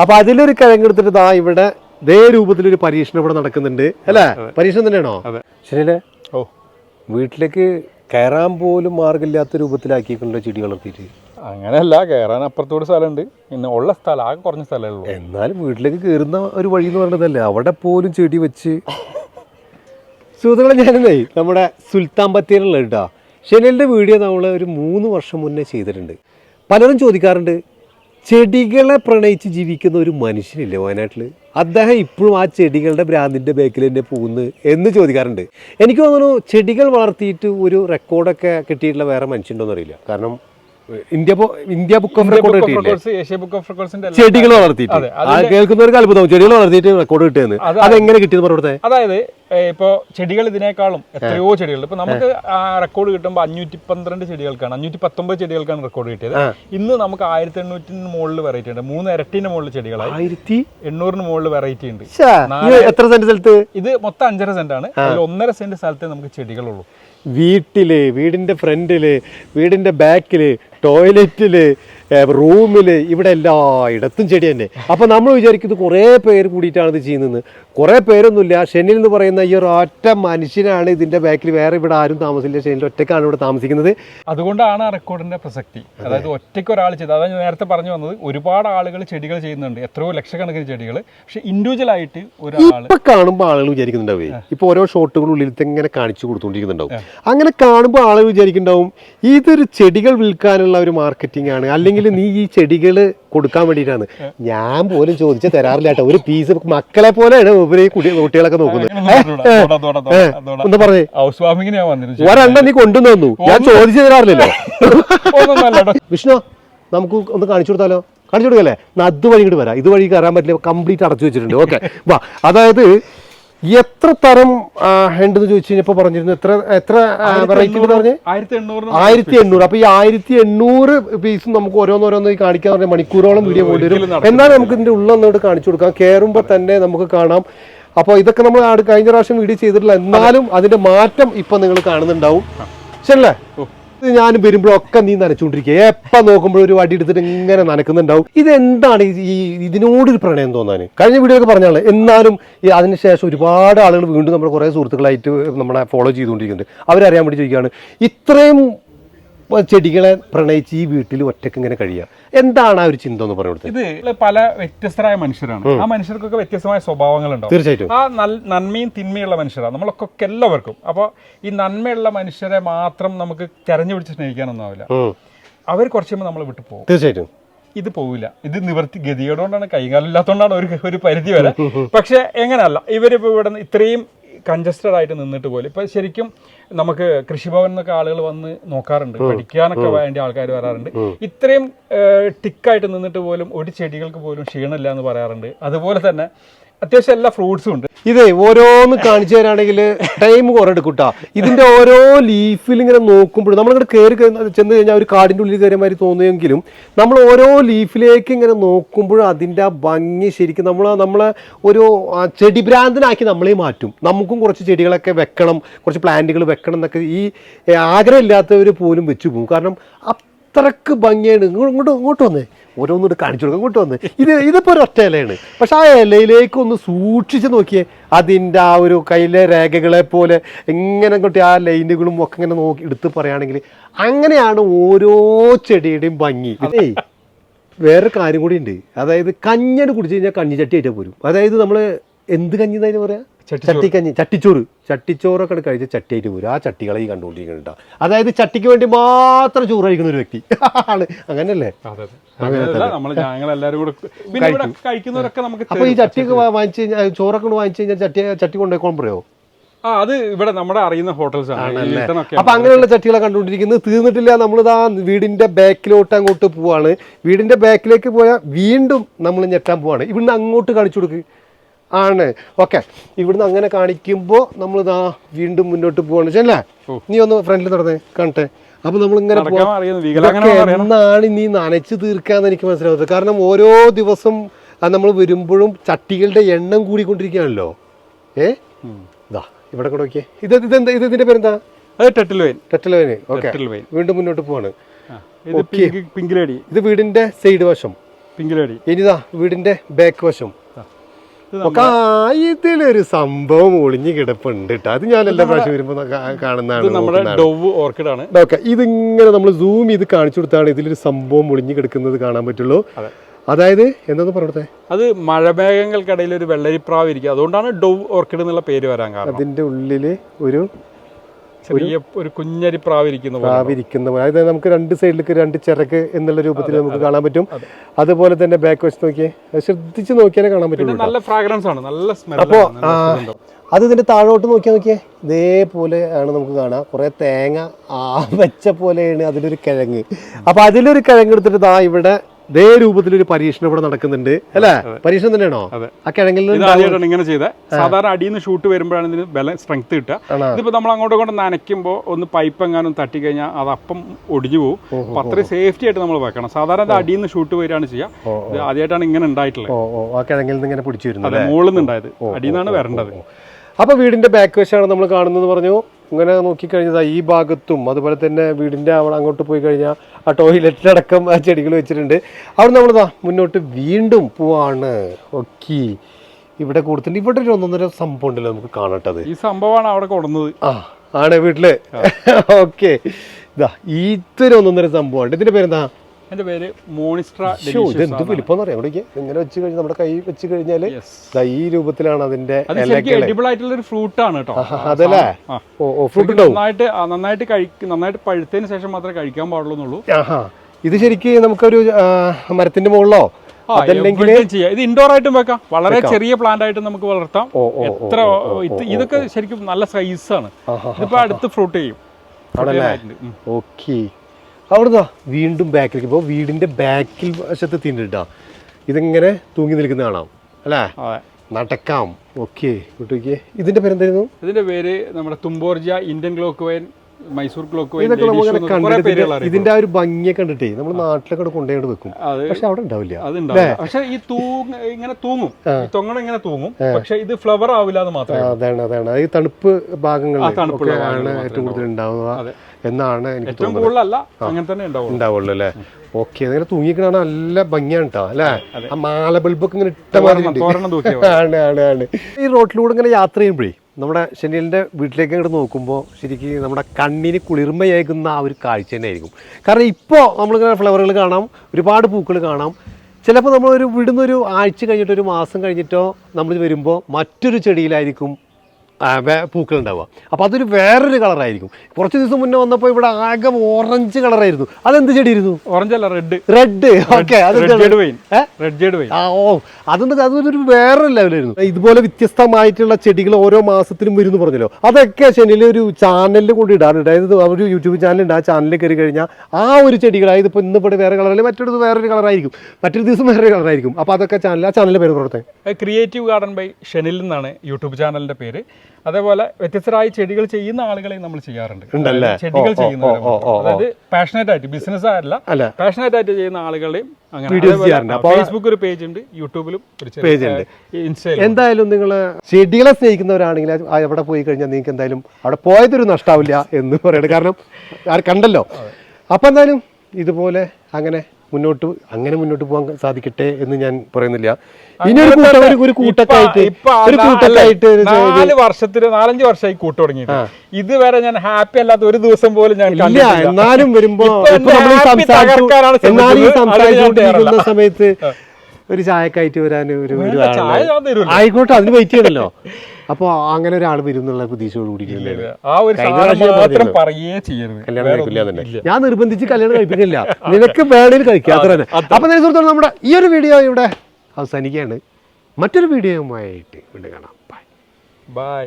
അപ്പൊ അതിലൊരു കിഴങ്ങെടുത്തിട്ട് ദാ ഇവിടെ ഇതേ രൂപത്തിലൊരു പരീക്ഷണം ഇവിടെ നടക്കുന്നുണ്ട്. അല്ലേ? പരീക്ഷണം തന്നെയാണോ. ശരിയല്ലേ? ഓ. വീട്ടിലേക്ക് കയറാൻ പോലും മാർഗമില്ലാത്ത രൂപത്തിലാക്കിയിട്ടുണ്ടോ ചെടി വളർത്തിയിട്ട്. അങ്ങനെയല്ല കയറാൻ അപ്പുറത്തോട് സ്ഥലമുണ്ട്. പിന്നെ ഉള്ള സ്ഥലം ആകെ കുറഞ്ഞ സ്ഥലമേ ഉള്ളൂ. എന്നാലും വീട്ടിലേക്ക് കയറുന്ന ഒരു വഴി എന്ന് പറഞ്ഞതല്ലേ അവിടെ പോലും ചെടി വെച്ച്. സുഹൃത്തുക്കളെ ഞാനേ നമ്മുടെ സുൽത്താൻ ബത്തേരിയുള്ള കേട്ടോ ഷെനലിന്റെ വീഡിയോ നമ്മൾ ഒരു മൂന്ന് വർഷം മുന്നേ ചെയ്തിട്ടുണ്ട്. പലരും ചോദിക്കാറുണ്ട് ചെടികളെ പ്രണയിച്ച് ജീവിക്കുന്ന ഒരു മനുഷ്യനില്ലേ വയനാട്ടിൽ അദ്ദേഹം ഇപ്പോഴും ആ ചെടികളുടെ ഭ്രാന്തിന്റെ ബേക്കിൽ തന്നെ പോകുന്നു എന്ന് ചോദിക്കാറുണ്ട്. എനിക്ക് തോന്നുന്നു ചെടികൾ വളർത്തിയിട്ട് ഒരു റെക്കോർഡൊക്കെ കിട്ടിയിട്ടുള്ള വേറെ മനുഷ്യനുണ്ടോന്ന് അറിയില്ല. കാരണം India India book of record കിട്ടിയില്ലേ? റെക്കോർഡ്സ് ഏഷ്യ ബുക്ക് ഓഫ് റെക്കോർഡ്സിന്റെ ചെടികൾ വളർത്തിയിട്ട് കേൾക്കുന്നവർക്ക് അത്ഭുതം. ചെടികൾ വളർത്തിയിട്ട് റെക്കോർഡ് കിട്ടിയെന്ന്. അത് അതെങ്ങനെ കിട്ടിയത് പറഞ്ഞത് അതായത് ഏ, ഇപ്പോ ചെടികൾ ഇതിനേക്കാളും എത്രയോ ചെടികൾ ഇപ്പൊ നമുക്ക് റെക്കോർഡ് കിട്ടുമ്പോൾ അഞ്ഞൂറ്റി പന്ത്രണ്ട് ചെടികൾക്കാണ് അഞ്ഞൂറ്റി പത്തൊമ്പത് ചെടികൾക്കാണ് റെക്കോർഡ് കിട്ടിയത്. ഇന്ന് നമുക്ക് ആയിരത്തി എണ്ണൂറ്റിന് മുകളിൽ വെറൈറ്റി ഉണ്ട്. മൂന്ന് ഇരട്ടിന്റെ മുകളിൽ ചെടികളായി. ആയിരത്തി എണ്ണൂറിന് മുകളിൽ വെറൈറ്റി ഉണ്ട്. എത്ര സെന്റ് സ്ഥലത്ത്? ഇത് മൊത്തം അഞ്ചര സെന്റ് ആണ്. അതിൽ ഒന്നര സെന്റ് സ്ഥലത്തെ നമുക്ക് ചെടികളുള്ളൂ. വീട്ടിൽ വീടിന്റെ ഫ്രണ്ടിൽ വീടിന്റെ ബാക്കിൽ ടോയ്ലറ്റിൽ റൂമിൽ ഇവിടെ എല്ലായിടത്തും ചെടി തന്നെ. അപ്പോൾ നമ്മൾ വിചാരിക്കുന്നത് കുറേ പേര് കൂടിയിട്ടാണ് ഇത് ചെയ്യുന്നത് കുറേ പേരൊന്നുമില്ല. ഷെനിൽ എന്ന് പറയുന്ന ഈ ഒരു ഒറ്റ മനുഷ്യനാണ് ഇതിന്റെ ബാക്കിൽ. വേറെ ഇവിടെ ആരും താമസിക്കില്ല ഷെനിൽ ഒറ്റക്കാണ് ഇവിടെ താമസിക്കുന്നത്. അതുകൊണ്ടാണ് ആ റെക്കോർഡിന്റെ പ്രസക്തി. അതായത് ഒറ്റയ്ക്ക് ഒരാൾ ചെയ്ത് അതായത് ഞാൻ നേരത്തെ പറഞ്ഞു വന്നത് ഒരുപാട് ആളുകൾ ചെടികൾ ചെയ്യുന്നുണ്ട്. എത്രയോ ലക്ഷക്കണക്കിന് ചെടികൾ. പക്ഷേ ഇൻഡിവിജ്വൽ ആയിട്ട് ഒരാൾ ഇപ്പൊ കാണുമ്പോൾ ആളുകൾ വിചാരിക്കുന്നുണ്ടാവേ. ഇപ്പോൾ ഓരോ ഷോട്ടുകളുള്ളിൽ ഇങ്ങനെ കാണിച്ചു കൊടുത്തുകൊണ്ടിരിക്കുന്നുണ്ടാവും. അങ്ങനെ കാണുമ്പോൾ ആളുകൾ വിചാരിക്കുന്നുണ്ടാവും ഇതൊരു ചെടികൾ വിൽക്കാനുള്ള ഒരു മാർക്കറ്റിംഗ് ആണ്. അല്ലെങ്കിൽ നീ ഈ ചെടികൾ കൊടുക്കാൻ വേണ്ടിയിട്ടാണ്. ഞാൻ പോലും ചോദിച്ച് തരാറില്ല കേട്ടോ. ഒരു പീസ് മക്കളെ പോലെയാണ് ഇവർ കുട്ടികളൊക്കെ നോക്കുന്നത്. പറഞ്ഞേ ഹൗസ് വാമിങ്ങിന് ഞാൻ വന്നിരുന്നു ഒരെണ്ണം നീ കൊണ്ടുവന്നു. തന്നു ഞാൻ ചോദിച്ചു തരാറില്ലല്ലോ. വിഷ്ണു നമുക്ക് ഒന്ന് കാണിച്ചു കൊടുത്താലോ? കാണിച്ചു കൊടുക്കല്ലേ? എന്നാ അതുവഴി ഇങ്ങോട്ട് വരാം. ഇതുവഴി കയറാൻ പറ്റില്ല. കംപ്ലീറ്റ് അടച്ചു വെച്ചിട്ടുണ്ട്. ഓക്കെ. വാ. അതായത് എത്ര തരം ഉണ്ടെന്ന് ചോദിച്ചു കഴിഞ്ഞപ്പോ പറഞ്ഞിരുന്നു. എത്ര എത്ര വെറൈറ്റി പറഞ്ഞ്? ആയിരത്തി എണ്ണൂറ് അപ്പൊ ഈ ആയിരത്തി എണ്ണൂറ് പീസും നമുക്ക് ഓരോന്നോരോന്ന് കാണിക്കാൻ പറഞ്ഞാൽ മണിക്കൂറോളം വീഡിയോ പോണ്ടി വരും എന്നാലും നമുക്ക് ഇതിന്റെ ഉള്ളൊന്നോട് കാണിച്ചു കൊടുക്കാം. കയറുമ്പോൾ തന്നെ നമുക്ക് കാണാം. അപ്പോൾ ഇതൊക്കെ നമ്മൾ കഴിഞ്ഞ പ്രാവശ്യം വീഡിയോ ചെയ്തിട്ടില്ല. എന്നാലും അതിന്റെ മാറ്റം ഇപ്പൊ നിങ്ങൾ കാണുന്നുണ്ടാവും. ശരിയല്ലേ? ഇത് ഞാൻ വരുമ്പോഴൊക്കെ നീ നനച്ചുകൊണ്ടിരിക്കുക എപ്പം നോക്കുമ്പോഴും ഒരു വടി എടുത്തിട്ട് ഇങ്ങനെ നനക്കുന്നുണ്ടാവും. ഇതെന്താണ് ഈ- ഇതിനോട് ഒരു പ്രണയം തോന്നാൻ കഴിഞ്ഞ വീഡിയോ ഒക്കെ പറഞ്ഞാൽ എന്നാലും അതിനുശേഷം ഒരുപാട് ആളുകൾ വീണ്ടും നമ്മുടെ കുറേ സുഹൃത്തുക്കളായിട്ട് നമ്മളെ ഫോളോ ചെയ്തുകൊണ്ടിരിക്കുന്നുണ്ട്. അവരറിയാൻ വേണ്ടി ചോദിക്കുകയാണ്. ഇത്രയും ചെടികളെ പ്രണയിച്ച് ഈ വീട്ടിൽ ഒറ്റയ്ക്ക് ഇങ്ങനെ കഴിയാം എന്താണ് ആ ഒരു ചിന്ത എന്ന് പറഞ്ഞു കൊടുത്തത് ഇത് പല വ്യത്യസ്തരായ മനുഷ്യരാണ്. ആ മനുഷ്യർക്കൊക്കെ വ്യത്യസ്തമായ സ്വഭാവങ്ങളുണ്ടാവും. തീർച്ചയായിട്ടും. ആ നന്മയും തിന്മയുള്ള മനുഷ്യരാണ്. നമ്മളൊക്കെ എല്ലാവർക്കും. അപ്പോൾ ഈ നന്മയുള്ള മനുഷ്യരെ മാത്രം നമുക്ക് തെരഞ്ഞു പിടിച്ച് സ്നേഹിക്കാനൊന്നും ആവില്ല. അവർ കുറച്ച് നമ്മൾ വിട്ടു പോകും. തീർച്ചയായിട്ടും. ഇത് പോവില്ല. ഇത് നിവർത്തി ഗതിയോടുകൊണ്ടാണ് കൈകാലം ഇല്ലാത്തതുകൊണ്ടാണ് ഒരു ഒരു പരിധി വരെ. പക്ഷെ എങ്ങനെയല്ല ഇവരിപ്പോൾ ഇവിടെ ഇത്രയും കൺജസ്റ്റഡ് ആയിട്ട് നിന്നിട്ട് പോലും. ഇപ്പം ശരിക്കും നമുക്ക് കൃഷിഭവൻ എന്നൊക്കെ ആളുകൾ വന്ന് നോക്കാറുണ്ട്. പഠിക്കാനൊക്കെ വേണ്ടി ആൾക്കാർ വരാറുണ്ട്. ഇത്രയും ടിക്കായിട്ട് നിന്നിട്ട് പോലും ഒരു ചെടികൾക്ക് പോലും ക്ഷീണമില്ല എന്ന് പറയാറുണ്ട്. അതുപോലെ തന്നെ അത്യാവശ്യം എല്ലാ ഫ്രൂട്ട്സും ഉണ്ട്. ഇതേ ഓരോന്ന് കാണിച്ചു തരാണെങ്കിൽ ടൈം കുറെ എടുക്കൂട്ടാ ഇതിന്റെ ഓരോ ലീഫിൽ ഇങ്ങനെ നോക്കുമ്പോൾ നമ്മളിങ്ങോട്ട് കയറി ചെന്ന് കഴിഞ്ഞാൽ ഒരു കാടിന്റെ ഉള്ളിൽ കയറിയ മാതിരി തോന്നുമെങ്കിലും നമ്മൾ ഓരോ ലീഫിലേക്ക് ഇങ്ങനെ നോക്കുമ്പോഴും അതിന്റെ ആ ഭംഗി ശരിക്കും നമ്മൾ നമ്മളെ ഒരു ചെടി ഭ്രാന്തനാക്കി നമ്മളെ മാറ്റും. നമുക്കും കുറച്ച് ചെടികളൊക്കെ വെക്കണം കുറച്ച് പ്ലാന്റുകൾ വെക്കണം എന്നൊക്കെ ഈ ആഗ്രഹമില്ലാത്തവർ പോലും വെച്ചു പോകും. കാരണം അത്രയ്ക്ക് ഭംഗിയാണ്. ഇങ്ങോട്ട് ഇങ്ങോട്ട് വന്നേ. ഓരോന്നോട് കാണിച്ചു കൊടുക്കാൻ കൊണ്ടുവന്ന്. വന്ന് ഇത് ഇതിപ്പോൾ ഒരു ഒറ്റ ഇലയാണ്. പക്ഷെ ആ ഇലയിലേക്ക് ഒന്ന് സൂക്ഷിച്ച് നോക്കിയേ. അതിന്റെ ആ ഒരു കയ്യിലെ രേഖകളെ പോലെ എങ്ങനെ അങ്ങോട്ട് ആ ലൈനുകളും ഒക്കെ ഇങ്ങനെ നോക്കി എടുത്ത് പറയുകയാണെങ്കിൽ അങ്ങനെയാണ് ഓരോ ചെടിയുടെയും ഭംഗി. ഏയ് വേറെ കാര്യം കൂടി ഉണ്ട്. അതായത് കഞ്ഞട് കുടിച്ച് കഴിഞ്ഞാൽ കഞ്ഞിച്ചട്ടി ആയിട്ട് പോരും. അതായത് നമ്മൾ എന്ത് കഞ്ഞി എന്നതിന് പറയാ? ചട്ടിക്കഞ്ഞി ചട്ടിച്ചോറ്. ചട്ടിച്ചോറൊക്കെ കഴിച്ച് ചട്ടിയായിട്ട് പോരും ആ ചട്ടികളെ ഈ കണ്ടുകൊണ്ടിരിക്കുന്നുണ്ട് അതായത് ചട്ടിക്ക് വേണ്ടി മാത്രം ചോറ് കഴിക്കുന്ന ഒരു വ്യക്തി ആണ്. അങ്ങനെയല്ലേ അപ്പൊ ഈ ചട്ടിയൊക്കെ വാങ്ങിച്ചു കഴിഞ്ഞാൽ ചോറൊക്കെ വാങ്ങിച്ചു കഴിഞ്ഞാൽ ചട്ടി ചട്ടി കൊണ്ടുപോയി പറയോ ആ അത് ഇവിടെ നമ്മുടെ അറിയുന്ന ഹോട്ടൽസ് ആണ്. അപ്പൊ അങ്ങനെയുള്ള ചട്ടികളെ കണ്ടുകൊണ്ടിരിക്കുന്നത് തീർന്നിട്ടില്ല. നമ്മളിതാ വീടിന്റെ ബാക്കിലോട്ട് അങ്ങോട്ട് പോവാണ്. വീടിന്റെ ബാക്കിലേക്ക് പോയാൽ വീണ്ടും നമ്മൾ ഞെട്ടാൻ പോവാണ്. ഇവിടുന്ന് അങ്ങോട്ട് കാണിച്ചു കൊടുക്ക്. ആണ്. ഓക്കെ. ഇവിടുന്ന് അങ്ങനെ കാണിക്കുമ്പോൾ നമ്മൾ ഇതാ വീണ്ടും മുന്നോട്ട് പോവാണ്. ശരിയല്ലേ? നീ ഒന്ന് ഫ്രണ്ടിൽ നടന്നേ കാണട്ടെ. അപ്പൊ ഇതൊക്കെ എന്നാണ് നീ നനച്ചു തീർക്കാന്ന് എനിക്ക് മനസ്സിലാവുന്നത്. കാരണം ഓരോ ദിവസം നമ്മൾ വരുമ്പോഴും ചട്ടികളുടെ എണ്ണം കൂടിക്കൊണ്ടിരിക്കുകയാണല്ലോ. ഏ? ഇതാ ഇവിടെ കൂടെ നോക്കിയേ. ഇത് ഇതെന്താ? ഇത് ഇതിന്റെ പേരെന്താ? വീണ്ടും മുന്നോട്ട് പോവാണ്. ഇത് വീടിന്റെ സൈഡ് വശം. പിങ്കിലേടി. ഇനിതാ വീടിന്റെ ബാക്ക് വശം. ഇതിലൊരു സംഭവം ഒളിഞ്ഞു കിടപ്പുണ്ട് കേട്ടോ അത് ഞാൻ എല്ലാ പ്രാവശ്യം വരുമ്പോ കാണുന്നതാണ് നമ്മുടെ ഡോവ് ഓർക്കിഡ് ആണ് ഓക്കെ ഇതിങ്ങനെ നമ്മൾ സൂം ചെയ്ത് കാണിച്ചു കൊടുത്താണ് ഇതിലൊരു സംഭവം ഒളിഞ്ഞു കിടക്കുന്നത് കാണാൻ പറ്റുള്ളൂ. അതായത് എന്താന്ന് പറഞ്ഞത് അത് മഴമേഘങ്ങൾക്കിടയിൽ ഒരു വെള്ളരിപ്രാവ് ഇരിക്കുക അതുകൊണ്ടാണ് ഡോവ് ഓർക്കിഡ് എന്നുള്ള പേര് വരാൻ കാരണം. അതിന്റെ ഉള്ളിൽ ഒരു ചെറിയ ഒരു കുഞ്ഞരി പ്രാവിരിക്കുന്ന പ്രാവിരിക്കുന്ന പോലെ. അതായത് നമുക്ക് രണ്ട് സൈഡിലേക്ക് രണ്ട് ചിറക്ക് എന്നുള്ള രൂപത്തിൽ നമുക്ക് കാണാൻ പറ്റും. അതുപോലെ തന്നെ ബാക്ക് വെച്ച് നോക്കിയേ ശ്രദ്ധിച്ച് നോക്കിയാലേ കാണാൻ പറ്റും നല്ല ഫ്രാഗ്രൻസ് ആണ്. നല്ല സ്മെൽ അത് ഇതിന്റെ താഴോട്ട് നോക്കിയാൽ നോക്കിയേ. ഇതേപോലെ ആണ് നമുക്ക് കാണാം. കുറെ തേങ്ങ ആ വെച്ച പോലെയാണ് അതിലൊരു കിഴങ്ങ്. അപ്പൊ അതിലൊരു കിഴങ്ങ് എടുത്തിട്ട് ദാ ഇവിടെ ഇതേ രൂപത്തിലൊരു പരീക്ഷണം ഇവിടെ നടക്കുന്നുണ്ട്. അല്ലേ? പരീക്ഷണം തന്നെയാണോ. ആ കിഴങ്ങിൽ ആദ്യമായിട്ടാണ് ഇങ്ങനെ ചെയ്തത് സാധാരണ അടിയിൽ നിന്ന് ഷൂട്ട് വരുമ്പോഴാണ് ഇതിന് ബലം സ്ട്രെങ്ത് കിട്ടുക. ഇതിപ്പോ നമ്മൾ അങ്ങോട്ടും ഇങ്ങോട്ടും നനയ്ക്കുമ്പോൾ ഒന്ന് പൈപ്പ് എങ്ങാനും തട്ടി കഴിഞ്ഞാൽ അത് അപ്പം ഒടിഞ്ഞു പോകും അപ്പൊ അത്രയും സേഫ്റ്റി ആയിട്ട് നമ്മൾ വെക്കണം. സാധാരണ ഇത് അടിയിൽ നിന്ന് ഷൂട്ട് വരികയാണ് ചെയ്യുക. ഇത് ആദ്യമായിട്ടാണ് ഇങ്ങനെ ഉണ്ടായിട്ടുള്ളത്. ആ കിഴങ്ങിൽ നിന്ന് ഇങ്ങനെ പിടിച്ചു വരുന്നത് മുകളിൽ നിന്ന് ഉണ്ടായത്. അടിയിൽ നിന്നാണ് വരേണ്ടത്. അപ്പൊ വീടിന്റെ ബാക്ക് വശമാണ് നമ്മൾ കാണുന്നത് പറഞ്ഞു. ഇങ്ങനെ നോക്കിക്കഴിഞ്ഞാൽ ഈ ഭാഗത്തും. അതുപോലെ തന്നെ വീടിന്റെ അവിടെ അങ്ങോട്ട് പോയി കഴിഞ്ഞാൽ ആ ടോയ്ലറ്റിലടക്കം ആ ചെടികൾ വെച്ചിട്ടുണ്ട്. അവിടെ നമ്മളിതാ മുന്നോട്ട് വീണ്ടും പോവാണ്. ഓക്കെ. ഇവിടെ കൊടുത്തിട്ടുണ്ട് ഇവിടെ ഒരു ഒന്നൊന്നര സംഭവം ഉണ്ടല്ലോ നമുക്ക് കാണട്ടത് ഈ സംഭവമാണ് അവിടെ കൊടുന്നത്. ആ ആണ് വീട്ടിൽ. ഓക്കെ. ഇതാ ഇതൊരു ഒന്നൊന്നര സംഭവമാണ് ഇതിന്റെ പേരെന്താ? എന്റെ പേര് മോണിസ്ട്ര ഷോ ഇത് എന്ത് വലിപ്പം അറിയാം ഇങ്ങനെ വെച്ച് കഴിഞ്ഞാൽ നമ്മുടെ കൈ വെച്ച് കഴിഞ്ഞാൽ ദാ ഈ രൂപത്തിലാണ് അതിന്റെ ആയിട്ടുള്ള ഒരു ഫ്രൂട്ട് ആണ് കേട്ടോ അതല്ലേ? ഫ്രൂട്ട് നന്നായിട്ട് നന്നായിട്ട് കഴിക്കും നന്നായിട്ട് പഴുത്തതിന് ശേഷം മാത്രമേ കഴിക്കാൻ പാടുള്ളൂ ഇത് ശരിക്കും നമുക്കൊരു മരത്തിന്റെ മുകളിലോ? അതല്ലെങ്കിൽ ചെയ്യാം. ഇത് ഇൻഡോർ ആയിട്ടും വെക്കാം. വളരെ ചെറിയ പ്ലാന്റ് ആയിട്ട് നമുക്ക് വളർത്താം. എത്ര ഇതൊക്കെ ശരിക്കും നല്ല സൈസ് ആണ്. ഇതിപ്പോ അടുത്ത് ഫ്രൂട്ട് ചെയ്യും. ഓക്കെ. അവിടുന്ന് വീണ്ടും ബാക്കിലേക്ക് ഇപ്പോൾ വീടിന്റെ ബാക്കിൽ വശത്ത് തിന്നിട്ടാ ഇതിങ്ങനെ തൂങ്ങി നിൽക്കുന്ന കാണാം. അല്ലേ? നടക്കാം. ഓക്കെ വിട്ടോക്കിയേ ഇതിന്റെ പേരെന്തായിരുന്നു? ഇതിന്റെ പേര് നമ്മുടെ thunbergia Indian clock vine Mysore clock ഇതൊക്കെ കണ്ടിട്ട് ഇതിന്റെ- ആ ഒരു ഭംഗിയെ കണ്ടിട്ടേ നമ്മൾ നാട്ടിലൊക്കെ കൊണ്ടുപോയി വെക്കും. പക്ഷെ അവിടെ ഉണ്ടാവില്ല. പക്ഷെ ഈ തൂങ്ങ ഇങ്ങനെ തൂങ്ങും. തൊങ്ങണ ഇങ്ങനെ തൂങ്ങും. പക്ഷെ ഇത് ഫ്ലവർ ആവില്ല എന്ന് മാത്രമേ അതാണ് അതാണ്. അത് ഈ തണുപ്പ് ഭാഗങ്ങളിൽ ഏറ്റവും കൂടുതൽ ഉണ്ടാവുക എന്നാണ് എനിക്ക് ഏറ്റവും കൂടുതലല്ല അങ്ങനെ തന്നെ ഉണ്ടാവും ഉണ്ടാവുള്ളൂ അല്ലേ? ഓക്കെ അങ്ങനെ തൂങ്ങിക്കണ നല്ല ഭംഗിയാണ് കേട്ടോ അല്ലേ? ആ മാല ബൾബൊക്കെ ഇങ്ങനെ ഇട്ട മാതിരി ആണ് ആണ് ആണ്. ഈ റോട്ടിലൂടെ ഇങ്ങനെ യാത്ര ചെയ്യുമ്പോഴേ നമ്മുടെ ഷെനിലിന്റെ വീട്ടിലേക്ക് അങ്ങോട്ട് നോക്കുമ്പോൾ ശരിക്കും നമ്മുടെ കണ്ണിന് കുളിർമയേകുന്ന ആ ഒരു കാഴ്ച തന്നെയായിരിക്കും. കാരണം ഇപ്പോൾ നമ്മളിങ്ങനെ ഫ്ലവറുകൾ കാണാം ഒരുപാട് പൂക്കൾ കാണാം. ചിലപ്പോൾ നമ്മളൊരു വിടുന്നൊരു ആഴ്ച കഴിഞ്ഞിട്ടോ ഒരു മാസം കഴിഞ്ഞിട്ടോ നമ്മൾ വരുമ്പോൾ മറ്റൊരു ചെടിയിലായിരിക്കും ആ, വേ- പൂക്കൾ അപ്പോൾ അതൊരു വേറൊരു കളറായിരിക്കും. കുറച്ച് ദിവസം മുന്നേ വന്നപ്പോൾ ഇവിടെ ആകെ ഓറഞ്ച് കളറായിരുന്നു. അതെന്ത് ചെടിയായിരുന്നു? ഓറഞ്ച് അല്ല റെഡ് റെഡ്. ഓക്കെ അത് red jade vine. Red jade vine. ആ ഓ അതൊന്നും അതൊരു വേറൊരു ലെവലായിരുന്നു ഇതുപോലെ വ്യത്യസ്തമായിട്ടുള്ള ചെടികൾ ഓരോ മാസത്തിലും വരുന്നു പറഞ്ഞല്ലോ. അതൊക്കെ ശനിയിൽ ഒരു ചാനലിൽ കൊണ്ട് ഇടാറുണ്ട് അതായത് ഒരു യൂട്യൂബ് ചാനലുണ്ട് ആ ചാനലിൽ കയറി കഴിഞ്ഞാൽ ആ ഒരു ചെടികൾ അതായത് ഇപ്പോൾ ഇന്ന് ഇവിടെ വേറെ കളറല്ലേ മറ്റൊരു വേറൊരു കളറായിരിക്കും മറ്റൊരു ദിവസം വേറൊരു കളറായിരിക്കും അപ്പോൾ അതൊക്കെ ചാനൽ ആ ചാനലിന്റെ പേര് പറഞ്ഞേ ക്രിയേറ്റീവ് ഗാർഡൻ ബൈ ഷെനിൽ എന്നാണ് യൂട്യൂബ് ചാനലിന്റെ പേര്. അതേപോലെ വ്യത്യസ്തരായ ചെടികൾ ചെയ്യുന്ന ആളുകളെയും നമ്മൾ ചെയ്യാറുണ്ട്. ചെടികൾ ചെയ്യുന്ന. അതായത് പാഷനേറ്റ് ആയിട്ട് ബിസിനസ് ആയിട്ടല്ല പാഷനേറ്റ് ആയിട്ട് ചെയ്യുന്ന ആളുകളെയും. ഫേസ്ബുക്ക് ഒരു പേജ് ഉണ്ട് യൂട്യൂബിലും പേജ് ഉണ്ട്. ഇൻസ്റ്റാഗ്രാം എന്തായാലും നിങ്ങൾ ചെടികളെ സ്നേഹിക്കുന്നവരാണെങ്കിൽ അവിടെ പോയി കഴിഞ്ഞാൽ നിങ്ങൾക്ക് എന്തായാലും അവിടെ പോയതൊരു നഷ്ടാവില്ല എന്ന് പറയുന്നത് കാരണം ആര് കണ്ടല്ലോ? അപ്പം എന്തായാലും ഇതുപോലെ അങ്ങനെ മുന്നോട്ട് അങ്ങനെ മുന്നോട്ട് പോകാൻ സാധിക്കട്ടെ എന്ന് ഞാൻ പറയുന്നില്ല. ഇനി ഒരു കൂട്ടം ഒരു- കൂട്ടക്കായിട്ട് ഒരു കൂട്ടക്കായിട്ട് നാല് വർഷത്തിന് നാലഞ്ച് വർഷമായി കൂട്ട് തുടങ്ങി ഇതുവരെ ഞാൻ ഹാപ്പി അല്ലാത്ത ഒരു ദിവസം പോലും ഞാൻ ഇല്ല. എന്നാലും വരുമ്പോ എന്നാലും സംസാരിച്ചുകൊണ്ടിരിക്കുന്ന സമയത്ത് ഒരു ചായക്കായിട്ട് വരാൻ ഒരു ആയിക്കോട്ടെ അതിന് വെയിറ്റ് ചെയ്യണല്ലോ. അപ്പൊ അങ്ങനെ ഒരാൾ വരും എന്നുള്ള പ്രതീക്ഷയോട് കൂടി ആ ഒരു മാത്രം പറയേ ചെയ്യരുത്. കല്യാണം വേറെ കഴിക്കില്ല തന്നെ. ഞാൻ നിർബന്ധിച്ച് കല്യാണം കഴിപ്പിക്കില്ല. നിനക്ക് വേണേൽ കഴിക്കുക അത്ര തന്നെ. അപ്പൊ നേരെ സുഹൃത്തുക്കളെ നമ്മുടെ ഈ ഒരു വീഡിയോ ഇവിടെ അവസാനിക്കുകയാണ്. മറ്റൊരു വീഡിയോയുമായിട്ട് വീണ്ടും കാണാം. Bye bye